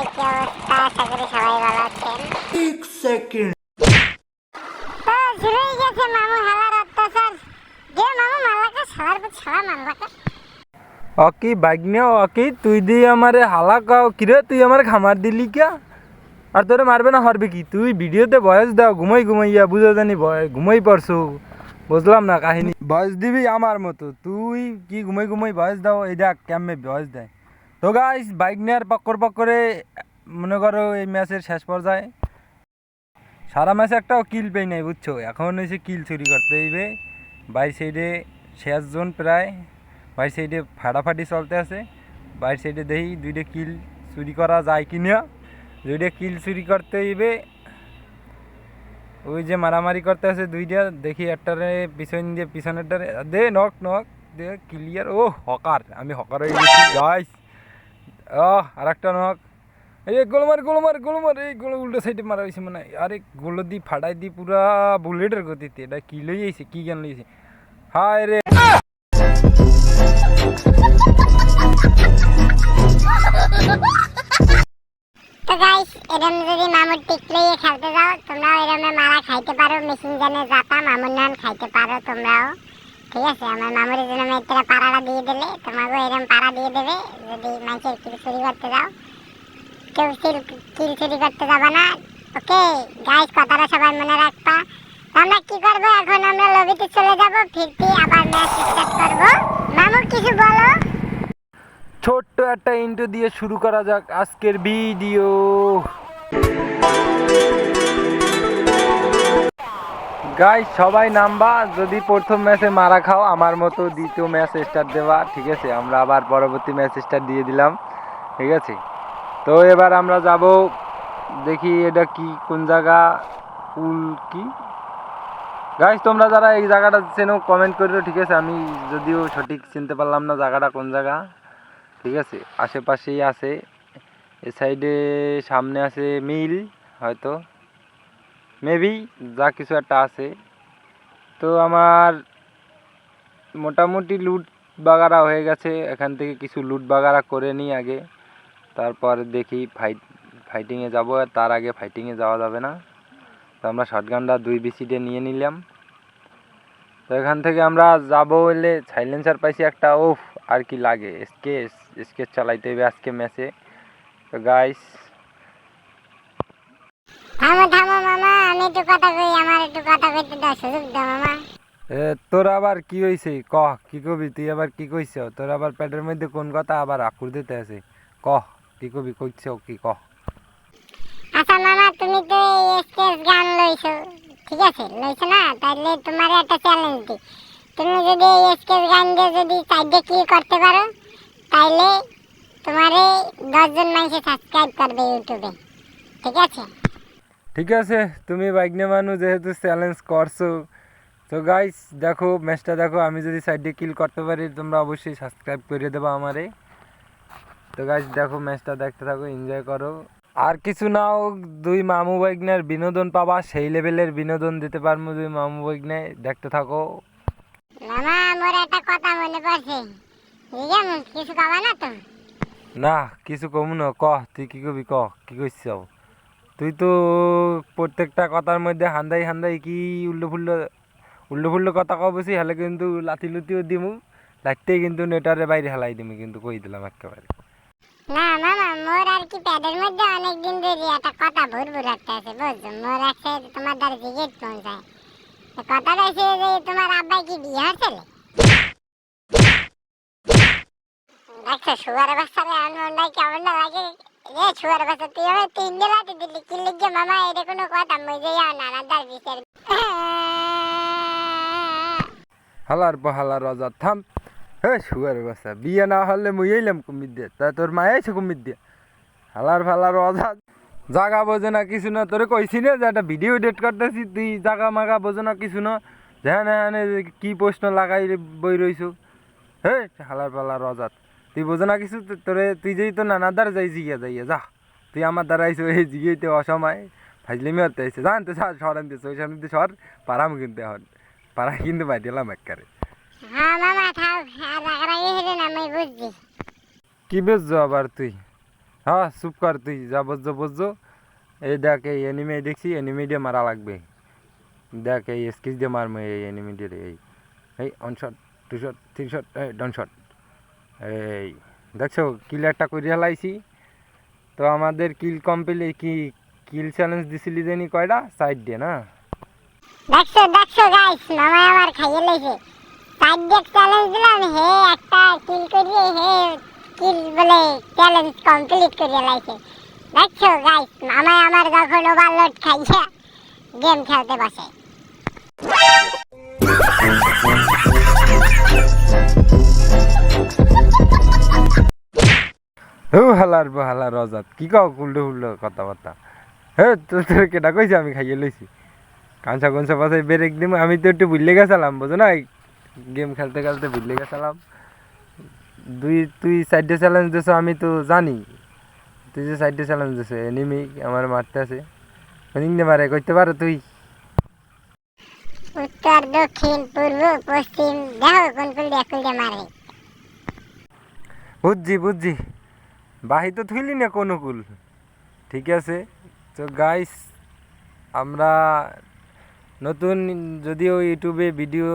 ভাই কি অবস্থা আশা করি সবাই ভালো আছেন? এক সেকেন্ড তো শুরুই গেছে মামু হালার অত্যাচার। যে মামু মালাকা সালার পর সালা মানলাকা অকি বাগনে অকি তুই দিয়ে আমারে হালা কাও কিরে তুই আমার খামার দিলি কে আর তোরে মারবে না হরবে কি? তুই ভিডিওতে বয়স দাও ঘুমাই ঘুমাইয়া বুঝে জানি ভয় ঘুমাই পড়ছো। বুঝলাম না কাহিনী। বয়স দিবি আমার মতো। তুই কি ঘুমাই ঘুমাই বয়স দাও এই দেখ কেমনে বয়স দেয়। তো গাইস বাইক নেওয়ার পক্কর পক্করে, মনে করো এই ম্যাচের শেষ পর্যায়ে। সারা ম্যাচে একটাও কিল পেই নাই, বুঝছ? এখন এসে কিল চুরি করতে হইবে। বাই সাইডে শেষ জোন প্রায়। বাই সাইডে ফাটাফাটি চলতে আছে। বাইর সাইডে দেখি দুইটা কিল চুরি করা যায় কি না দুইটা কিল চুরি করতে হইবে। ওই যে মারামারি করতে আছে দুইটা। দেখি একটারে পিছন দিয়ে, পিছনেরটারে। দে নক নক দে ক্লিয়ার ও, হকার। আমি হকার হয়ে গেছি। গাইস ও আর একটা নক। এই গোলমার গোলমার গোলমার, এই গোল উল্টো সাইডে মারা হয়েছে মানে আরে গোলো দি ফাটাই দি পুরা বুলেটের গতিতে। এটা কি লই আইছে, কি জ্ঞান লইছে হায় রে। তো গাইস এরম যদি মামুর টিক লইয়ে খেলতে যাও, তোমরাও এরমে মারা খাইতে পারো। মেশিন জানে যাতা, মামুর নান খাইতে পারো তোমরাও। ঠিক আছে, আমার মামুর জন্য মেয়েরা পাড়াটা দিয়ে দিলে এরম পাড়া দিয়ে দেবে, যদি কিল চুরি করতে যাও। কেউ কিল চুরি করতে যাবে না, ওকে? গাইস কথাটা সবাই মনে রাখবা। আমরা কি করব এখন? আমরা লবিতে চলে যাব, ফিরতি আবার ম্যাচ স্টার্ট করব। মামু, কিছু বলো? ছোট্ট একটা ইন্টো দিয়ে শুরু করা যাক আজকের ভিডিও গাই সবাই নামবা। যদি প্রথম ম্যাচে মারা খাও, আমার মতো দ্বিতীয় ম্যাচ স্টার্ট দেওয়া ঠিক আছে? আমরা আবার পরবর্তী ম্যাচ স্টার্ট দিয়ে দিলাম, ঠিক আছে? তো এবার আমরা যাব, দেখি এটা কি, কোন জায়গা, পুল কি? গাইস তোমরা যারা এই জায়গাটা চেনো কমেন্ট করো ঠিক আছে? আমি যদিও সঠিক চিনতে পারলাম না জায়গাটা, কোন জায়গা, ঠিক আছে? আশেপাশেই আছে, এ সাইডে সামনে আছে মিল, হয়তো। মেবি যা কিছু একটা আছে। তো আমার মোটামুটি লুট বাগারা হয়ে গেছে। এখান থেকে কিছু লুট বাগারা করে নিই আগে। তারপর দেখি ফাইট ফাইটিংয়ে যাব। তার আগে ফাইটিংয়ে যাওয়া যাবে না। তো আমরা শটগানটা দুই বিসিডে নিয়ে নিলাম। তো এখান থেকে আমরা যাব হলে সাইলেন্সার পাইছি একটা। ওফ আর কি লাগে। স্কেচ স্কেচ চালাইতে হবে আজকে ম্যাচে তো গাইস আমি একটু কথা কই আমার একটু কথা কইতে দাও সুযোগ দাও মামা। এ তোর আবার কি হয়েছে কহ কি কবি? তুই আবার কি কইছ? তোর আবার পেটের মধ্যে কোন কথা আবার আকুর দিতে আছে? কহ কি কবি কইছ কি কহ আচ্ছা মামা তুমি তো স্কেচ গান লইছো ঠিক আছে? লইছো না? তাহলে তোমার একটা চ্যালেঞ্জ দি তুমি যদি স্কেচ গান দিয়ে যদি সাইডে ক্লিক করতে পারো তাহলে তোমারে দশজন মানুষ সাবস্ক্রাইব করবে ইউটিউবে ঠিক আছে? ঠিক আছে তুমি বাইক নিয়ে মানুষ যেহেতু চ্যালেঞ্জ করছ। তো গাইস দেখো ম্যাচটা দেখো আমি যদি সাইডে কিল করতে পারি তোমরা অবশ্যই সাবস্ক্রাইব করে দেবো আমারে। তো গাইস দেখো ম্যাচটা দেখতে থাকো এনজয় করো। আর কিছু নাও দুই মামু বাইকনের বিনোদন পাবা সেই লেভেলের বিনোদন দিতে পারব দুই মামু বাইকনে দেখতে থাকো। মামা মোর একটা কথা মনে পড়ছে। কিছু না তো? না কিছু কমু না কহ তুই কি কবি ক কি কইছ তুই তো প্রত্যেকটা কথার মধ্যে হান্দাই হান্দাই কি উল্টো ফুল্লো উল্টো ফুল্লো কথা কব বসি হেলে কিন্তু লাথি লুতিও দিমু। লাইতেই কিন্তু নেটারে বাইরে হেলাই দিমু কিন্তু, কই দিলাম একেবারে। না, মামা, মোর আর কি প্যাডের মধ্যে অনেক দিন ধরে একটা কথা ভুর ভুর একটা আছে বুঝছ? মোর আছে তোমার দ্বারা জিজ্ঞেস পৌঁছায়। তো কথাটা হচ্ছে যে তোমার আব্বাই কি বিয়ে হচ্ছিল দেখছ সুগার বাচ্চারে আনন্দাই কেমন না লাগে। রে সুগার বাচ্চা তুই আমার তিন বেলাতে দিলি, কি লিখে মামা, এটা কোনো কথা? মজে যাও নানাদার বিচার হালার পাহালার রাজা থাম। হে শুয়ার বাসা বিয়ে না হলে মুই এলাম কুমির দিয়ে। তা তোর মা আছে কুমির দিয়ে। হালার ফালার রাজা জাগা বোঝে না কিছু না, তোরে কইছি না যে একটা ভিডিও এডিট করতেছি, তুই জাগা মাগা বোঝে না কিছু না। হ্যাঁ হ্যাঁ কি প্রশ্ন লাগাই বই রইছু। হে, হালার পালার রাজাত তুই বোঝে না কিছু তো- তোরে তুই যেই তো নানার দ্বারা যাই জিগিয়া যাইয়া যা। তুই আমার দ্বারা আইসো এই জিগিয়েতে অসময়। ফাজলিমি হতে আইসে জানতে সর সর আনতে ওই সামনে সর। পারাম কিনতে হন পারা কিন্তু বাই দিলাম একবারে কি বুঝছ আবার তুই? হ্যাঁ চুপ কর তুই যা বুঝছ বুঝছ। এই দেখ এই এনিমে দেখছি এনিমে দিয়ে মারা লাগবে। দেখ এই স্কিচ দিয়ে মারবো এই এনিমে দিয়ে এই এই one shot two shot three shot এই ডাউন শট এই, দেখছ কিলারটা একটা করে হেলাইছি তো আমাদের কিল কমপ্লিট কি কিল চ্যালেঞ্জ দিছিলি জানি কয়টা? সাইড দিয়ে, না? দেখছ দেখছ গাইস মামা আমার খাইয়ে লাইছে। সাইড ডেক চ্যালেঞ্জ দিলাম, হে, একটা কিল করিয়ে, হে কিল বলে চ্যালেঞ্জ কমপ্লিট করিয়ে লাইছে। দেখছ গাইস মামা আমার যখন ওভারলোড খাইছে গেম খেলতে বসে। ও হালার হালা রজাত কি কও উল্টো উল্টো কথাবার্তা? হে তোর তোর কেটা কইছে আমি খাইয়ে লইছি কাঁচা কনসা পাশে ব্রেক দিম। আমি তো একটু ভুলে গেছিলাম বুঝো না গেম খেলতে খেলতে ভুলে গেছিলাম দুই তুই সাইডে চ্যালেঞ্জ দিছো আমি তো জানি। তুই যে সাইডে চ্যালেঞ্জ দিছো এনিমি আমার মারতে আছে। নিতে পারে করতে পারো তুই? উত্তর দক্ষিণ পূর্ব পশ্চিম দেখো কোন কোন দিয়ে মারে বুঝছি বুঝছি বাহি তো থুইলি না কোনো কুল ঠিক আছে। তো গাইস আমরা নতুন যদিও ইউটিউবে ভিডিও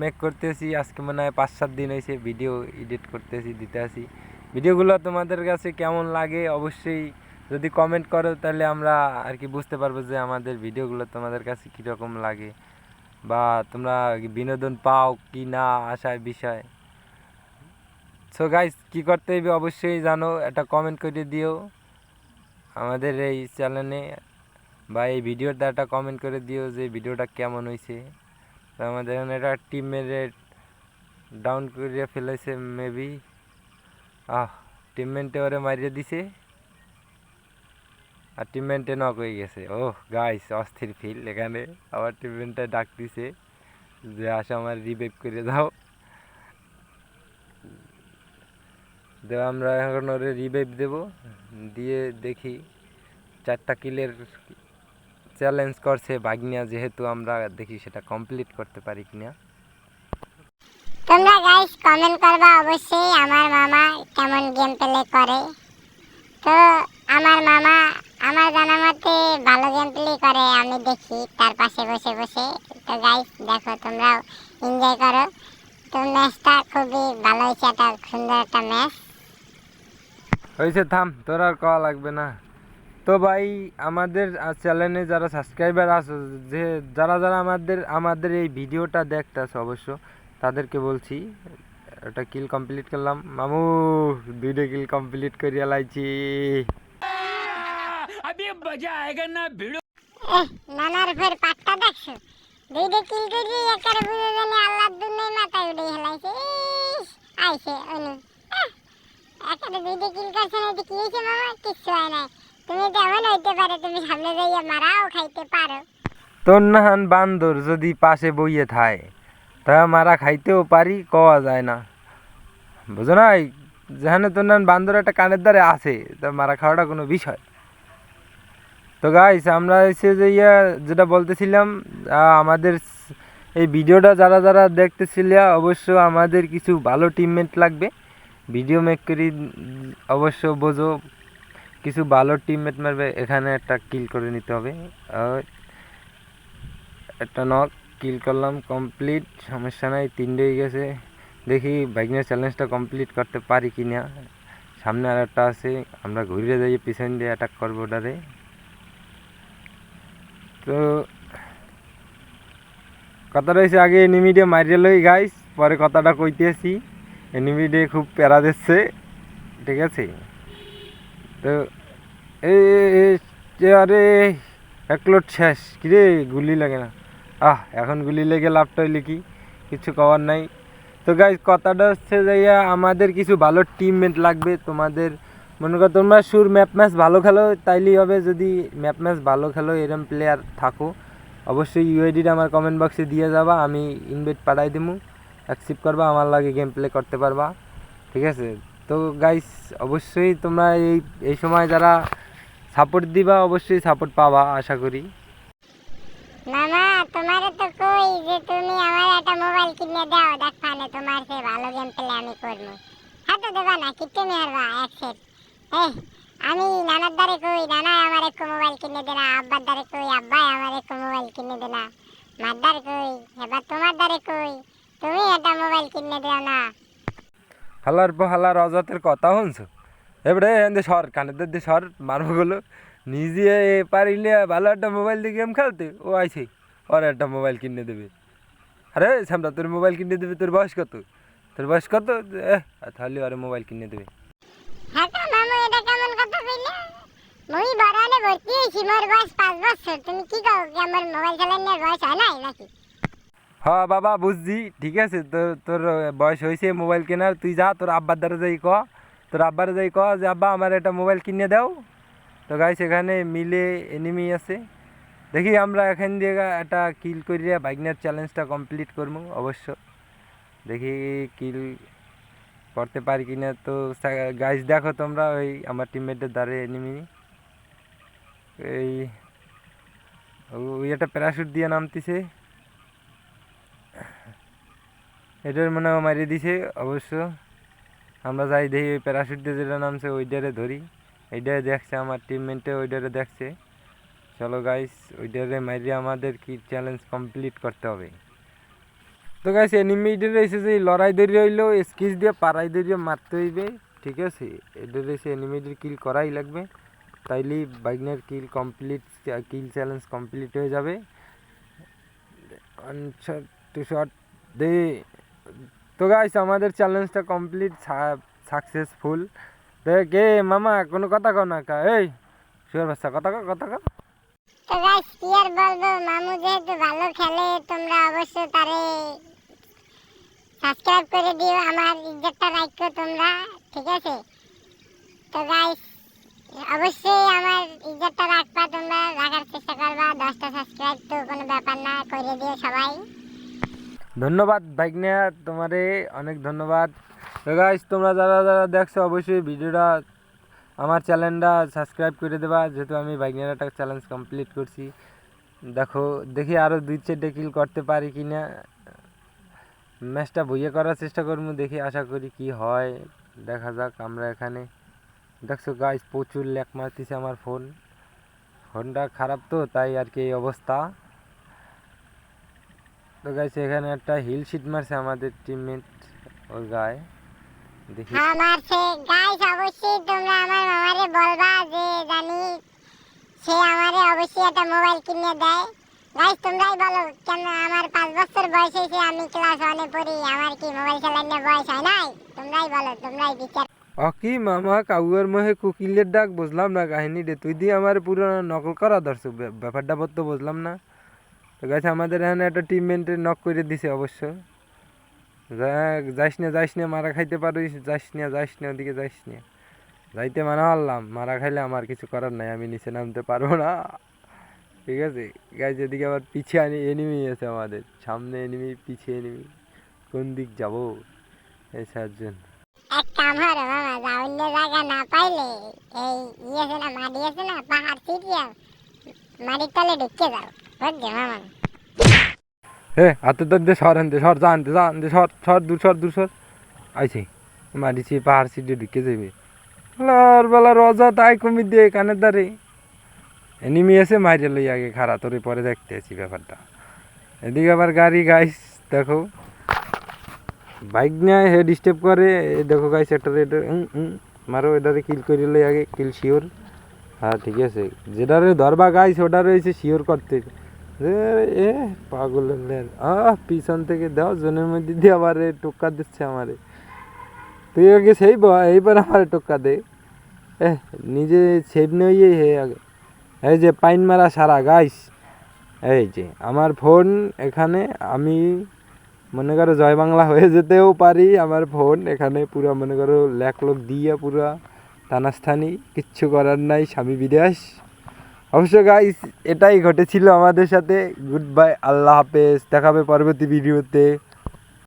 মেক করতেছি, আজকে মনে হয় পাঁচ, সাত দিন হয়েছে ভিডিও এডিট করতেছি, দিতে আসি ভিডিওগুলো তোমাদের কাছে কেমন লাগে অবশ্যই যদি কমেন্ট করো, তাহলে আমরা আর কি বুঝতে পারব যে আমাদের ভিডিওগুলো তোমাদের কাছে কীরকম লাগে বা তোমরা বিনোদন পাও কি না আসার বিষয়। সো গাইস কি করতে হবে অবশ্যই জানো, একটা কমেন্ট করে দিও আমাদের এই চ্যানেলে বা এই ভিডিওটা একটা কমেন্ট করে দিও যে ভিডিওটা কেমন হয়েছে আমাদের এখানে একটা টিম মেরে ডাউন করে ফেলেছে মেবি আহ টিমমেন্টে ওরে মারিয়ে দিছে। আর টিমমেন্টে নক হয়ে গেছে। ও গাইস অস্থির ফিল এখানে। আবার টিমমেন্টে ডাক দিছে যে, আসো আমার রিভাইভ করে দাও। তো আমরা এখন ওরে রিভাইভ দেবো। দিয়ে দেখি চারটা কিলের চ্যালেঞ্জ করছে বাগনিয়া যেহেতু আমরা দেখি সেটা কমপ্লিট করতে পারি কিনা। তোমরা গাইস কমেন্ট করবা অবশ্যই আমার মামা কেমন গেম প্লে করে। তো আমার মামা আমার জানা মতে ভালো গেম প্লে করে, আমি দেখি তার পাশে বসে বসে। তো গাইস দেখো, তোমরাও এনজয় করো। তো ম্যাচটা খুবই ভালো হয়েছে, একটা সুন্দর একটা ম্যাচ হয়েছে থাম তোর আর কওয়া লাগবে না। তো ভাই আমাদের চ্যানেলে যারা সাবস্ক্রাইবার আছে যে যারা যারা আমাদের আমাদের এই ভিডিওটা দেখতেছে অবশ্য তাদেরকে বলছি একটা কিল কমপ্লিট করলাম। মামু দুইটা কিল কমপ্লিট করিয়া লাইছি। এহ, নানার ফের পাটটা দেখছ? দুইটা কিল করে একার বুঝে জানি আল্লাহর দুনিয়ায় মাথায় হেলাইছে আইছে অনু। আহ, একারে কিল করছে না তো কি হয়েছে মামা কিচ্ছু হয় নাই। তুমি তো হইতে পারে তুমি সামনে যাইয়া মারাও খাইতে পারো। তোর নাহান বান্দর যদি পাশে বইয়ে থায় তা মারা খাইতেও পারি কওয়া যায় না। বুঝো না এই যেখানে তোর নাহান বান্দর একটা কানের দ্বারে আছে তা মারা খাওয়াটা কোনো বিষয়। তো গাইস আমরা এসে যে ইয়া যেটা বলতেছিলাম আমাদের এই ভিডিওটা যারা যারা দেখতেছিলে অবশ্য আমাদের কিছু ভালো টিমমেট লাগবে। ভিডিও মেক করি, অবশ্য বোঝো, কিছু ভালো টিমমেট মারবে, এখানে একটা কিল করে নিতে হবে। একটা নক কিল করলাম কমপ্লিট সমস্যা নাই তিনটে হয়ে গেছে। দেখি বাইকের চ্যালেঞ্জটা কমপ্লিট করতে পারি কি না সামনে আর একটা আছে, আমরা ঘুরে যাই, পিছন দিয়ে অ্যাটাক করব ওটারে। তো কথা রয়েছে, আগে এনিমিডে মারিয়ে লই গাইস পরে কথাটা কইতেছি। এনিমিডে খুব প্যারা দিচ্ছে, ঠিক আছে? তো, এই আরে, এক লোট শেষ। কিরে, গুলি লাগে না। আহ, এখন গুলি লেগে লাভটা হইলে কি? কিছু করার নাই। তো গাইজ কথাটা হচ্ছে যাইয়া আমাদের কিছু ভালো টিমমেট লাগবে। তোমাদের, মনে করো তোমরা সুর ম্যাপ ম্যাচ ভালো খেলো, তাইলেই হবে যদি ম্যাপ ম্যাচ ভালো খেলো, এরম প্লেয়ার থাকো। অবশ্যই ইউআইডিটা আমার কমেন্ট বক্সে দিয়ে যাবা, আমি ইনভাইট পাঠাই দিমু। অ্যাকসেপ্ট করবা, আমার লাগে গেম প্লে করতে পারবা, ঠিক আছে? তো গাইস অবশ্যই তোমরা এই এই সময় যারা সাপোর্ট দিবা, অবশ্যই সাপোর্ট পাবা, আশা করি। মামা, তোমারে তো কই যে তুমি আমার একটা মোবাইল কিনে দাও, দেখ পানে তোমার সে ভালো গেম প্লে আমি করব। হ্যাঁ তো দেবা না কিটে নিয়ে আসবা এক সেট এই, আমি নানার দ্বারে কই, নানা আমার একটু মোবাইল কিনে দে না, আব্বার দ্বারে কই, আব্বাই আমার একটু মোবাইল কিনে দে মার দ্বারে কই, এবার তোমার দ্বারে কই? তুমি একটা মোবাইল কিনে দিও না। হালার পর হালার অজাতের কথা শুনছো? এবারে এনে সর কানের দিয়ে সর মারবো গুলো নিজে পারিলে ভালো একটা মোবাইল দিয়ে গেম খেলতে ও আইছে ওর একটা মোবাইল কিনে দেবে। আরে সামরা তোর মোবাইল কিনে দেবে তোর বয়স কত? তোর বয়স কত? এ তাহলে ওর মোবাইল কিনে দেবে। হ্যাঁ মামু এটা কেমন কথা কইলে? মুই বড় হলে ভর্তি হয়েছি মোর বয়স পাঁচ বছর তুমি কি কও আমার মোবাইল চালানোর বয়স হয় নাই নাকি? হ্যাঁ বাবা, বুঝছি। ঠিক আছে তোর তোর বয়স হয়েছে মোবাইল কেনার। তুই যা, তোর আব্বার দ্বারা যাই ক। তোর আব্বার যাই ক যে, আব্বা, আমার একটা মোবাইল কিনে দাও। তো গাইস এখানে মিলে এনিমি আছে। দেখি আমরা এখান দিয়ে একটা কিল করিয়া বাইকনার চ্যালেঞ্জটা কমপ্লিট করব অবশ্য। দেখি কিল করতে পারি কি না তো গাইস দেখো তোমরা ওই আমার টিমমেটের দ্বারে এনিমি এই ওই একটা প্যারাশুট দিয়ে নামতিছে। এটার মনে হয় মারিয়ে দিছে, অবশ্য। আমরা যাই দেখি, ওই প্যারাশুট দিয়ে যেটা নামছে, ওইটারে ধরি। এইটারে দেখছে, আমার টিমমেটে ওইটারে দেখছে। চলো গাইস ওইটারে মারিয়ে আমাদের কি চ্যালেঞ্জ কমপ্লিট করতে হবে। তো গাইস এনিমিটারে এসে যে লড়াই দড়ি হইল স্কিচ দিয়ে পাড়াই দড়িয়ে মারতে হইবে, ঠিক আছে? এটার এসে এনিমিটির কিল করাই লাগবে। তাইলেই বাইকনের kill complete kill challenge complete হয়ে যাবে। শট টু শট দে তো গাইস আমাদের চ্যালেঞ্জটা কমপ্লিট সাকসেসফুল কে, মামা, কোনো কথা কও না কা? এই শুয়ার বাচ্চা কথা কও কথা কও। তো গাইস কি বলব? মামু যেহেতু ভালো খেলে, তোমরা অবশ্যই তারে সাবস্ক্রাইব করে দিও, আমার ইজ্জতটা রাখো তোমরা, ঠিক আছে? তো গাইস অবশ্যই আমার ইজ্জতটা রাখবা তোমরা, রাখার চেষ্টা করবা, দশটা সাবস্ক্রাইব তো কোনো ব্যাপার না, করে দিও সবাই। ধন্যবাদ নেয়া তোমারে অনেক ধন্যবাদ। তো গাইস তোমরা যারা যারা দেখছ, অবশ্যই ভিডিওটা আমার চ্যানেলটা সাবস্ক্রাইব করে দেবা। যেহেতু আমি একটা চ্যালেঞ্জ কমপ্লিট করছি। দেখো, দেখি আরও দুই চারটে কিল করতে পারি কি না ম্যাচটা বইয়ে করার চেষ্টা করব, দেখি আশা করি কি হয়। দেখা যাক, আমরা এখানে দেখছ গাইস প্রচুর ল্যাক মারতেছে আমার ফোন ফোনটা খারাপ তো, তাই আর কি এই অবস্থা। তো গাইস এখানে একটা হিল শিট মারছে আমাদের টিমমেট ওর গায়ে দেখি। হ্যাঁ মারছে। গাইস অবশ্যই তোমরা আমার মামারে বলবা যে জানি সে আমারে অবশ্যই একটা মোবাইল কিনে দেয়। গাইস তোমরাই বলো কেন আমার পাঁচ বছর বয়স হয়েছে আমি ক্লাস ওয়ানে পড়ি আমার কি মোবাইল চালানোর বয়স হয় নাই? তোমরাই বলো তোমরাই বিচার। অকি মামা কাউয়ার মহে কুকিলের ডাক বুঝলাম না কাহিনী রে তুই দিয়ে আমার পুরো নকল করা ধরছো ব্যাপ- ব্যাপারটা তো বুঝলাম না। তো গাছ আমাদের এখানে একটা টিমমেন্টে নক করে দিছে অবশ্য। যাইস না যাইস না, মারা খাইতে পারিস, যাইস না যাইস না, ওদিকে যাইস না। যাইতে মানা হারলাম, মারা খাইলে আমার কিছু করার নাই, আমি নিচে নামতে পারব না। ঠিক আছে? গাছ এদিকে আবার পিছিয়ে আনি এনিমি আছে আমাদের। সামনে এনিমি পিছিয়ে এনিমি কোন দিক যাব? এই সাতজন। না পাইলে এই ইয়ে না, মাটি আছে না, পাহাড় মাটির তলে ঢুকে যাও বুঝছ মামা হে, হাতে তোর দে, সর আনতে সর, যা আনতে যা আনতে সর সর, দূর সর দূর সর। আইছে, মারিছি, পাহাড় সিটে ঢুকে যাবে লার বেলা, রজা তাই কমি দিয়ে কানের দ্বারে এনিমি এসে মাইরে লই আগে খারা তোরে পরে দেখতে আছি ব্যাপারটা। এদিকে আবার গাড়ি গাইস দেখো। বাইক নিয়ে হে স্টেপ করে দেখো গাইস একটা মারো, এটারে কিল করে লই আগে কিল শিওর হ্যাঁ ঠিক আছে। যেটারে ধরবা গাইস ওটা রয়েছে শিওর করতে। এ, পাগলের আহ, পিছন থেকে দাও, জনের মধ্যে দিয়ে আবার টোক্কা দিচ্ছে আমারে। তুই আগে সেই এইবার আমার টোক্কা দে। এ, নিজে সেভ নইয়ে হে আগে। এই যে, পাইন মারা সারা গাইস এই যে, আমার ফোন এখানে, আমি মনে করো জয় বাংলা হয়ে যেতেও পারি, আমার ফোন এখানে পুরো মনে করো ল্যাক লোক দিয়ে পুরো। টানাস্থানি কিচ্ছু করার নাই, স্বামী বিদেশ। অবশ্য গাইস এটাই ঘটেছিল আমাদের সাথে। গুড বাই আল্লাহ হাফেজ। দেখাবে পরবর্তী ভিডিওতে